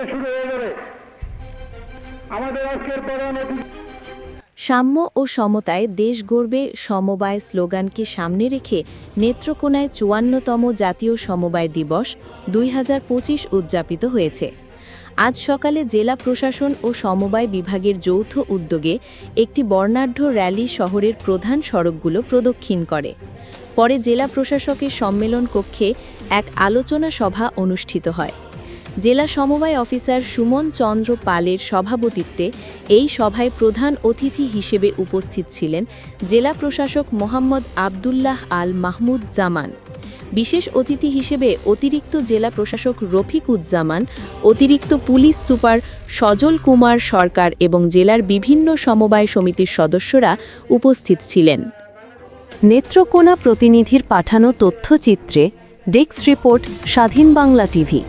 শুরু হয়ে যাবে আমাদের আজকের সাম্য ও সমতায় দেশ গড়বে সমবায় স্লোগানকে সামনে রেখে নেত্রকোনায় চুয়ান্নতম জাতীয় সমবায় দিবস দুই হাজার পঁচিশ উদযাপিত হয়েছে। আজ সকালে জেলা প্রশাসন ও সমবায় বিভাগের যৌথ উদ্যোগে একটি বর্ণাঢ্য র্যালি শহরের প্রধান সড়কগুলো প্রদক্ষিণ করে। পরে জেলা প্রশাসকের সম্মেলন কক্ষে এক আলোচনা সভা অনুষ্ঠিত হয়। জেলা সমবায় অফিসার সুমন চন্দ্র পালের সভাপতিত্বে এই সভায় প্রধান অতিথি হিসেবে উপস্থিত ছিলেন জেলা প্রশাসক মোহাম্মদ আবদুল্লাহ আল মাহমুদ জামান। বিশেষ অতিথি হিসেবে অতিরিক্ত জেলা প্রশাসক রফিকুজ্জামান, অতিরিক্ত পুলিশ সুপার সজল কুমার সরকার এবং জেলার বিভিন্ন সমবায় সমিতির সদস্যরা উপস্থিত ছিলেন। নেত্রকোনা প্রতিনিধির পাঠানো তথ্যচিত্রে ডেস্ক রিপোর্ট, স্বাধীন বাংলা টিভি।